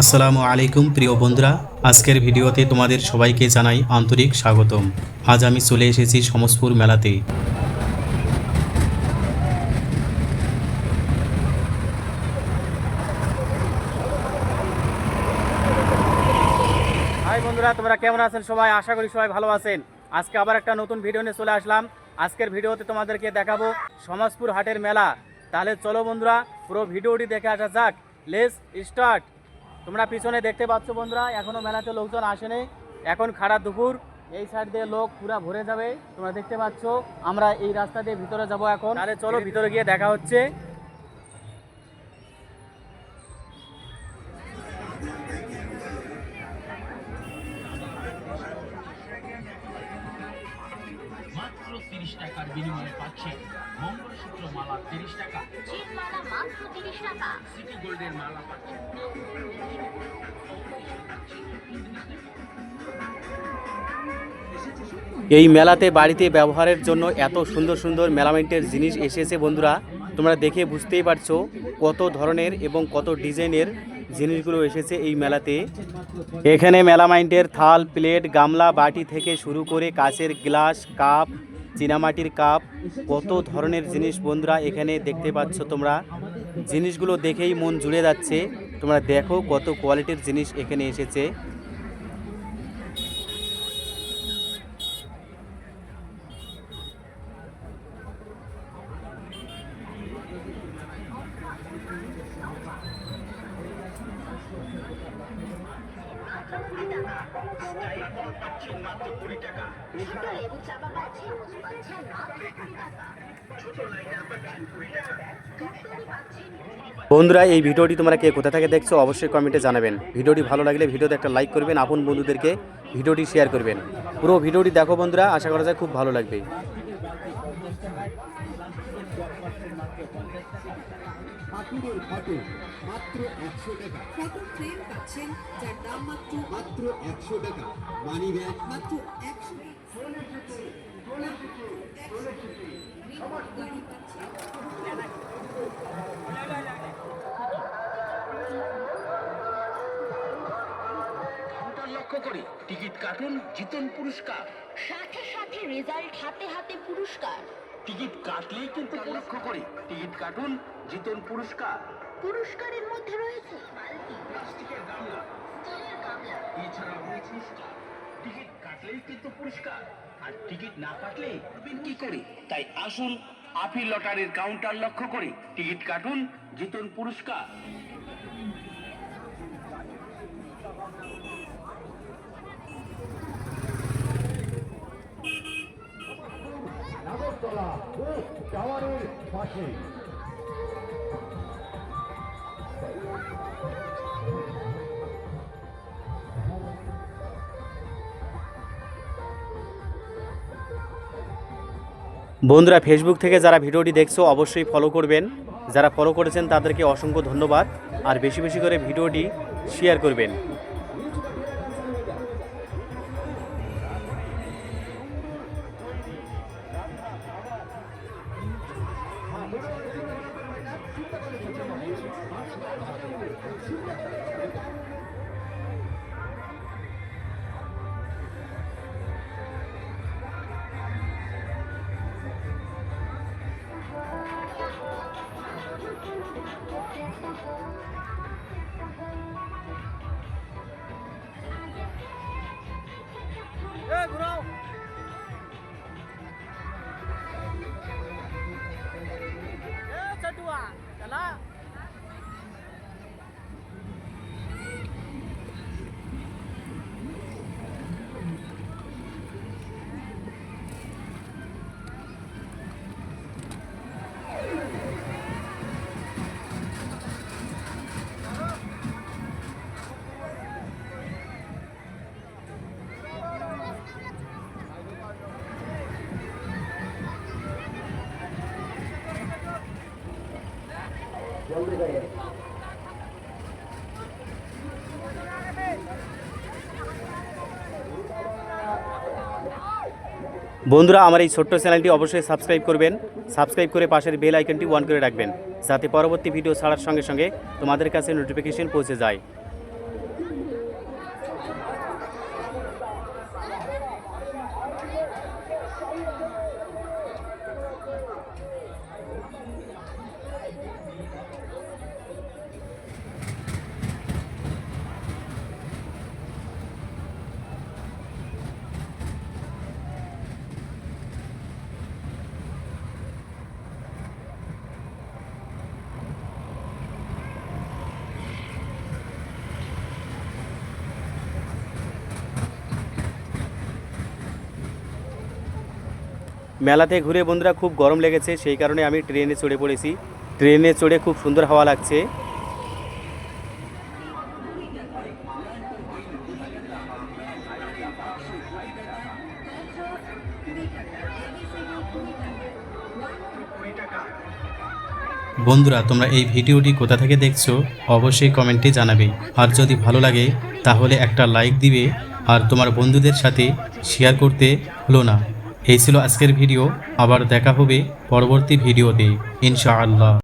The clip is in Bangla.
আসসালামু আলাইকুম, প্রিয় বন্ধুরা। আজকের ভিডিওতে তোমাদের সবাইকে জানাই আন্তরিক স্বাগতম। আজ আমি চলে এসেছি সমসপুর মেলাতে। হাই বন্ধুরা, তোমরা কেমন আছেন সবাই? আশা করি সবাই ভালো আছেন। আজকে আবার একটা নতুন ভিডিও নিয়ে চলে আসলাম। আজকের ভিডিওতে তোমাদেরকে দেখাবো সমাজপুর হাটের মেলা। তাহলে চলো বন্ধুরা, পুরো ভিডিওটি দেখে আসা যাক। লেস স্টার্ট তোমরা পিছনে দেখতে পাচ্ছ বন্ধুরা, এখনও মেলাতে লোকজন আসেনি। এখন খারাপ দুপুর, এই সাইড দিয়ে লোক পুরা ভরে যাবে। তোমরা দেখতে পাচ্ছ, আমরা এই রাস্তা দিয়ে ভিতরে যাব এখন। আরে চলো ভিতরে গিয়ে দেখা হচ্ছে। তিরিশ টাকার বিনিময়ে পাচ্ছেন মঙ্গলসূত্র মালা তিরিশ টাকা। চেন মালা মাত্র তিরিশ টাকা। সিটি গোল্ডের মালা পাচ্ছেন এই মেলাতে বাড়িতে ব্যবহারের জন্য এত সুন্দর সুন্দর মেলামেন্টের জিনিস এসেছে বন্ধুরা। তোমরা দেখে বুঝতেই পারছ কত ধরনের এবং কত ডিজাইনের জিনিসগুলো এসেছে এই মেলাতে। এখানে মেলামাইন্টের থাল প্লেট গামলা বাটি থেকে শুরু করে কাচের গ্লাস কাপ চীনামাটির কাপ, কত ধরনের জিনিস বন্ধুরা এখানে দেখতে পাচ্ছ তোমরা? জিনিসগুলো দেখেই মন জুড়ে যাচ্ছে। তোমরা দেখো কত কোয়ালিটির জিনিস এখানে এসেছে। বন্ধুরা, এই ভিডিওটি তোমরা কে কোথা থেকে দেখছ অবশ্যই কমেন্টে জানাবেন। ভিডিওটি ভালো লাগলে ভিডিওতে একটা লাইক করবেন, আপন বন্ধুদেরকে ভিডিওটি শেয়ার করবেন। পুরো ভিডিওটি দেখো বন্ধুরা, আশা করা যায় খুব ভালো লাগবে। ঠাকুরের ফটো মাত্র একশো টাকা। ফটো ফ্রেম পাচ্ছেন যার দাম মাত্র মাত্র একশো টাকা। Money bag. মাত্র একশো গাড়ি করে টিকিট কাটুন জিতুন পুরস্কার। সাথে সাথে রেজাল্ট হাতে হাতে পুরস্কার। টিকিট কাটলেই কিন্তু লক্ষ্য করে টিকিট কাটুন জিতুন পুরস্কার। পুরস্কারের মধ্যে রয়েছে বালতি প্লাস্টিকের গামলা স্টিলের গামলা। এছাড়াও রয়েছে টিকিট কাটলেই কিন্তু পুরস্কার। আর টিকিট না কাটলে কি করে? তাই আসুন আপিল লটারির কাউন্টার লক্ষ্য করে টিকিট কাটুন জিতুন পুরস্কার। নাগরতলা ও টাওয়ারের পাশে বন্ধুরা ফেসবুক থেকে যারা ভিডিওটি দেখছ, অবশ্যই ফলো করবেন। যারা ফলো করেছেন, তাদেরকে অসংখ্য ধন্যবাদ। আর বেশি বেশি করে ভিডিওটি শেয়ার করবেন। 예, 야, 돌아! বন্ধুরা, আমার এই ছোট্ট চ্যানেলটি অবশ্যই সাবস্ক্রাইব করবেন। সাবস্ক্রাইব করে পাশের বেল আইকনটি অন করে রাখবেন, যাতে পরবর্তী ভিডিও ছাড়ার সঙ্গে সঙ্গে তোমাদের কাছে নোটিফিকেশন পৌঁছে যায়। মেলাতে ঘুরে বন্ধুরা খুব গরম লেগেছে সেই কারণে আমি ট্রেনে চড়ে পড়েছি। ট্রেনে চড়ে খুব সুন্দর হাওয়া লাগছে। বন্ধুরা, তোমরা এই ভিডিওটি কোথা থেকে দেখছ অবশ্যই কমেন্টে জানাবে। আর যদি ভালো লাগে, তাহলে একটা লাইক দিবে আর তোমার বন্ধুদের সাথে শেয়ার করতে ভুলো না। এই ছিল আজকের ভিডিও, আবার দেখা হবে পরবর্তী ভিডিওতে। ইনশাআল্লাহ।